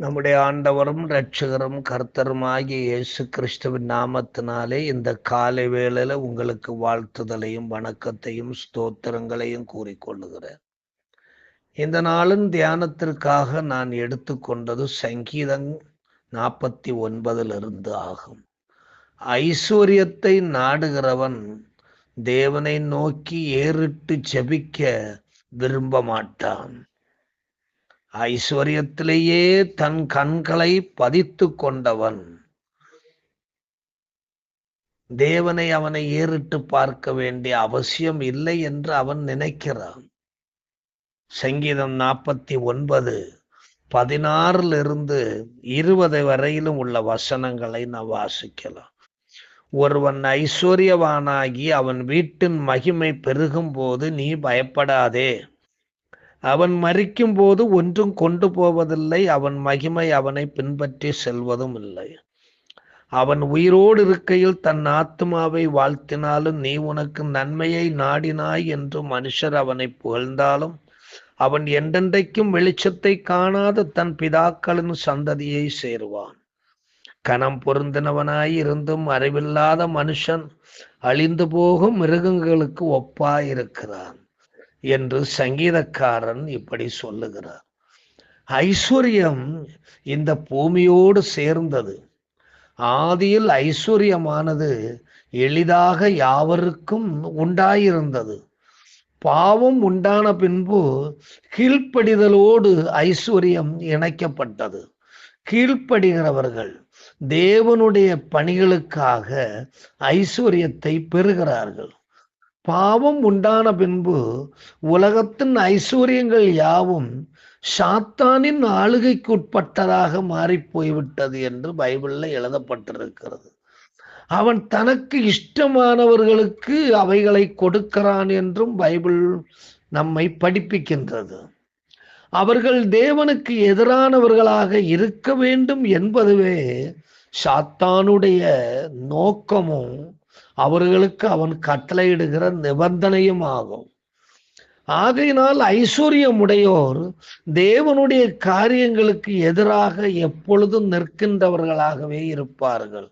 நம்முடைய ஆண்டவரும் இரட்சகரும் கர்த்தருமாகிய இயேசு கிறிஸ்துவின் நாமத்தினாலே இந்த காலை வேளையில உங்களுக்கு வாழ்த்துதலையும் வணக்கத்தையும் ஸ்தோத்திரங்களையும் கூறிக்கொள்ளுகிறேன் இந்த நாளின் தியானத்திற்காக நான் எடுத்துக்கொண்டது சங்கீதம் நாற்பத்தி ஒன்பதிலிருந்து ஆகும். ஐஸ்வர்யத்தை நாடுகிறவன் தேவனை நோக்கி ஏறிட்டு செபிக்க விரும்ப மாட்டான் ஐஸ்வர்யத்திலேயே தன் கண்களை பதித்து கொண்டவன். தேவனை அவனை ஏறிட்டு பார்க்க வேண்டிய அவசியம் இல்லை என்று அவன் நினைக்கிறான். சங்கீதம் நாற்பத்தி ஒன்பது பதினாறுல இருந்து இருபது வரையிலும் உள்ள வசனங்களை நாம் வாசிக்கலாம். ஒருவன் ஐஸ்வர்யவானாகி அவன் வீட்டின் மகிமை பெருகும் போது நீ பயப்படாதே. அவன் மறிக்கும் போது ஒன்றும் கொண்டு போவதில்லை. அவன் மகிமை அவனை பின்பற்றி செல்வதும் இல்லை. அவன் உயிரோடு இருக்கையில் தன் ஆத்மாவை வாழ்த்தினாலும் நீ உனக்கு நன்மையை நாடினாய் என்று மனுஷர் அவனை புகழ்ந்தாலும் அவன் என்றென்றைக்கும் வெளிச்சத்தை காணாத தன் பிதாக்களின் சந்ததியை சேருவான். கணம் பொருந்தினவனாய் இருந்தும் அறிவில்லாத மனுஷன் அழிந்து போகும் மிருகங்களுக்கு ஒப்பாயிருக்கிறான். என்று சங்கீதக்காரன் இப்படி சொல்லுகிறார். ஐஸ்வர்யம் இந்த பூமியோடு சேர்ந்தது. ஆதியில் ஐஸ்வர்யமானது எளிதாக யாவருக்கும் உண்டாயிருந்தது. பாவம் உண்டான பின்பு கீழ்ப்படிதலோடு ஐஸ்வர்யம் இணைக்கப்பட்டது. கீழ்ப்படுகிறவர்கள் தேவனுடைய பணிகளுக்காக ஐஸ்வர்யத்தை பெறுகிறார்கள். பாவம் உண்டான பின்பு உலகத்தின் ஐஸ்வர்யங்கள் யாவும் சாத்தானின் ஆளுகைக்குட்பட்டதாக மாறி போய்விட்டது என்று பைபிள்ல எழுதப்பட்டிருக்கிறது. அவன் தனக்கு இஷ்டமானவர்களுக்கு அவைகளை கொடுக்கிறான் என்றும் பைபிள் நம்மை படிப்பிக்கின்றது. அவர்கள் தேவனுக்கு எதிரானவர்களாக இருக்க வேண்டும் என்பதுவே சாத்தானுடைய நோக்கமும் அவர்களுக்கு அவன் கட்டளையிடுகிற நிபந்தனையும் ஆகும் ஆகையினால் ஐஸ்வர்யமுடையோர் தேவனுடைய காரியங்களுக்கு எதிராக எப்பொழுதும் நிற்கின்றவர்களாகவே இருப்பார்கள்.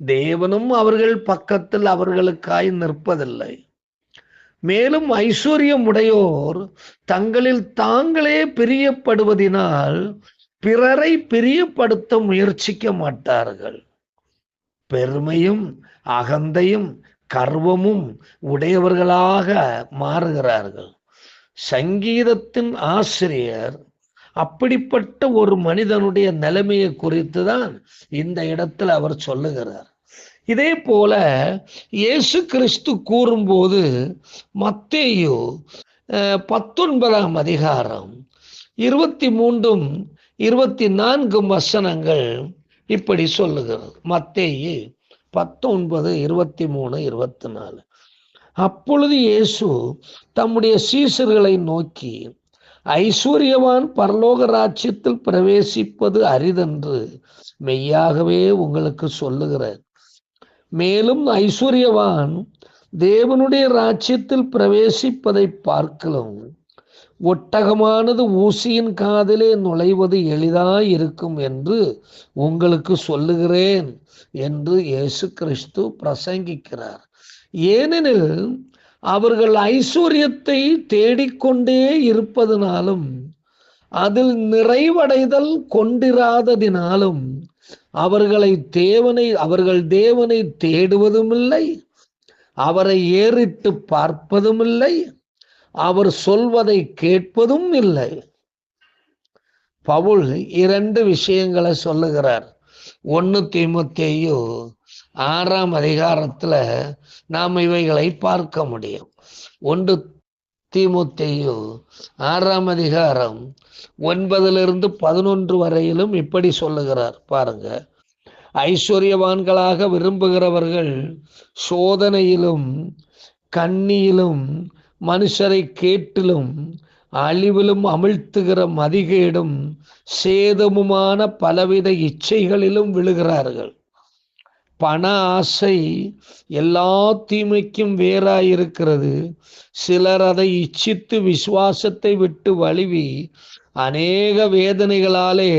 தேவனும் அவர்கள் பக்கத்தில் அவர்களுக்காய் நிற்பதில்லை. மேலும் ஐஸ்வர்யமுடையோர் தங்களில் தாங்களே பிரியப்படுவதினால் பிறரை பிரியப்படுத்த முயற்சிக்க மாட்டார்கள். பெருமையும் அகந்தையும் கர்வமும் உடையவர்களாக மாறுகிறார்கள். சங்கீதத்தின் ஆசிரியர் அப்படிப்பட்ட ஒரு மனிதனுடைய நிலைமையை குறித்து தான் இந்த இடத்துல அவர் சொல்லுகிறார். இதே போல இயேசு கிறிஸ்து கூறும்போது மத்தேயு பத்தொன்பதாம் அதிகாரம் இருபத்தி மூன்றும் இருபத்தி நான்கும் வசனங்கள் இப்படி சொல்லுகிறது. மத்தேயு பத்தொன்பது இருபத்தி மூணு இருபத்தி நாலு அப்பொழுது இயேசு தம்முடைய சீசர்களை நோக்கி ஐஸ்வர்யவான் பரலோக ராஜ்யத்தில் பிரவேசிப்பது அரிதென்று மெய்யாகவே உங்களுக்கு சொல்லுகிறேன். மேலும் ஐஸ்வர்யவான் தேவனுடைய ராஜ்யத்தில் பிரவேசிப்பதை பார்க்கலாம். ஒட்டகமானது ஊசியின் காதிலே நுழைவது எளிதாயிருக்கும் என்று உங்களுக்கு சொல்லுகிறேன் என்று இயேசு கிறிஸ்து பிரசங்கிக்கிறார். ஏனெனில் அவர்கள் ஐஸ்வர்யத்தை தேடிக்கொண்டே இருப்பதனாலும் அதில் நிறைவடைதல் கொண்டிராததினாலும் அவர்களை தேவனை அவர்கள் தேவனை தேடுவதும் இல்லை அவரை ஏறிட்டு பார்ப்பதும் இல்லை அவர் சொல்வதை கேட்பதும் இல்லை. பவுல் இரண்டு விஷயங்களை சொல்லுகிறார். ஒன்னு திமுத்தேயு ஆறாம் அதிகாரத்துல நாம் இவைகளை பார்க்க முடியும். ஒன்று தீமுத்தேயு ஆறாம் அதிகாரம் ஒன்பதிலிருந்து பதினொன்று வரையிலும் இப்படி சொல்லுகிறார். பாருங்க. ஐஸ்வர்யவான்களாக விரும்புகிறவர்கள் சோதனையிலும் கண்ணியிலும் மனுஷரை கேட்டிலும் அழிவிலும் அமிழ்த்துகிற மதிகேடும் சேதமுமான பலவித இச்சைகளிலும் விழுகிறார்கள். பண ஆசை எல்லா தீமைக்கும் வேறாயிருக்கிறது. சிலர் அதை இச்சித்து விசுவாசத்தை விட்டு வழுவி அநேக வேதனைகளாலே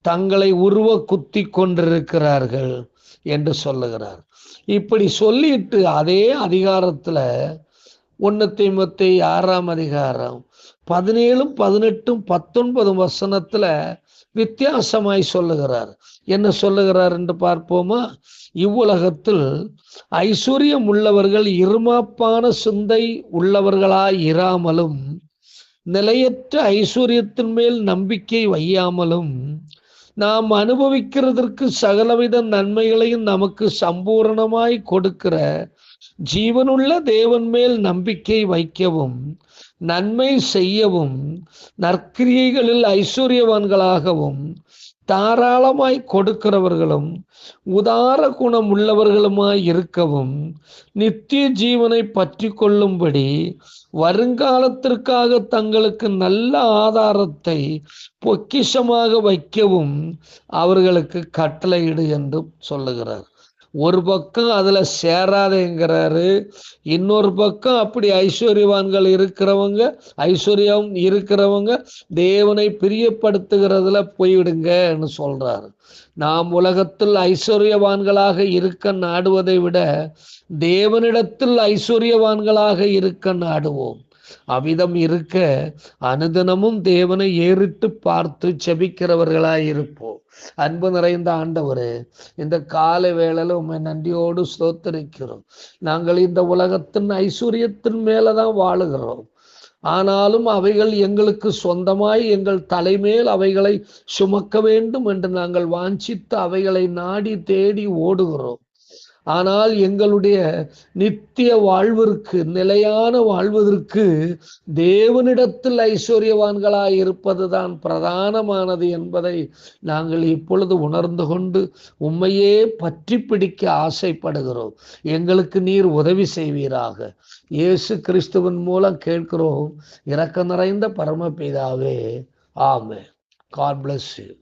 தங்களை உருவ குத்தி கொண்டிருக்கிறார்கள் என்று சொல்லுகிறார். இப்படி சொல்லிட்டு அதே அதிகாரத்துல ஒன்னத்தை மொத்தை ஆறாம் அதிகாரம். பதினேழும் பதினெட்டும் பத்தொன்பதும் வசனத்துல வித்தியாசமாய் சொல்லுகிறார். என்ன சொல்லுகிறார் என்று பார்ப்போமா? இவ்வுலகத்தில் ஐஸ்வர்யம் உள்ளவர்கள் இருமாப்பான சிந்தை உள்ளவர்களாய் இராமலும் நிலையற்ற ஐஸ்வர்யத்தின் மேல் நம்பிக்கை வையாமலும் நாம் அனுபவிக்கிறதற்கு சகலவித நன்மைகளையும் நமக்கு சம்பூரணமாய் கொடுக்கிற ஜீவனுள்ள தேவன் மேல் நம்பிக்கை வைக்கவும் நன்மை செய்யவும் நற்கிரியைகளில் ஐஸ்வர்யவான்களாகவும் தாராளமாய் கொடுக்கிறவர்களும் உதார குணம் உள்ளவர்களுமாய் இருக்கவும் நித்திய ஜீவனை பற்றி கொள்ளும்படி வருங்காலத்திற்காக தங்களுக்கு நல்ல ஆதாரத்தை பொக்கிஷமாக வைக்கவும் அவர்களுக்கு கட்டளையிடு என்று சொல்லுகிறார். ஒரு பக்கம் அதில் சேராதேங்கிறாரு இன்னொரு பக்கம் அப்படி ஐஸ்வர்யவான்கள் இருக்கிறவங்க ஐஸ்வர்யம் இருக்கிறவங்க தேவனை பிரியப்படுத்துகிறதுல போய்விடுங்கன்னு சொல்கிறாரு நாம் உலகத்தில் ஐஸ்வர்யவான்களாக இருக்க நாடுவதை விட தேவனிடத்தில் ஐஸ்வர்யவான்களாக இருக்க நாடுவோம். அவ்விதம் இருக்க அனுதினமும் தேவனை ஏறிட்டு பார்த்து செபிக்கிறவர்களாய் இருப்போம் அன்பு நிறைந்த ஆண்டவரே இந்த காலை வேளையில உண்மை நன்றியோடு ஸ்தோத்தரிக்கிறோம். நாங்கள் இந்த உலகத்தின் ஐஸ்வர்யத்தின் மேலதான் வாழுகிறோம். ஆனாலும் அவைகள் எங்களுக்கு சொந்தமாய் எங்கள் தலைமேல் அவைகளை சுமக்க வேண்டும் என்று நாங்கள் வாஞ்சித்து அவைகளை நாடி தேடி ஓடுகிறோம். ஆனால் எங்களுடைய நித்திய வாழ்விற்கு நிலையான வாழ்வதற்கு தேவனிடத்தில் ஐஸ்வர்யவான்களாய் இருப்பதுதான் பிரதானமானது என்பதை நாங்கள் இப்பொழுது உணர்ந்து கொண்டு உண்மையே பற்றி பிடிக்க ஆசைப்படுகிறோம். எங்களுக்கு நீர் உதவி செய்வீராக. இயேசு கிறிஸ்துவின் மூலம் கேட்கிறோம். இரக்க நிறைந்த பரமபிதாவே. ஆமே காட் பிளஸ் யூ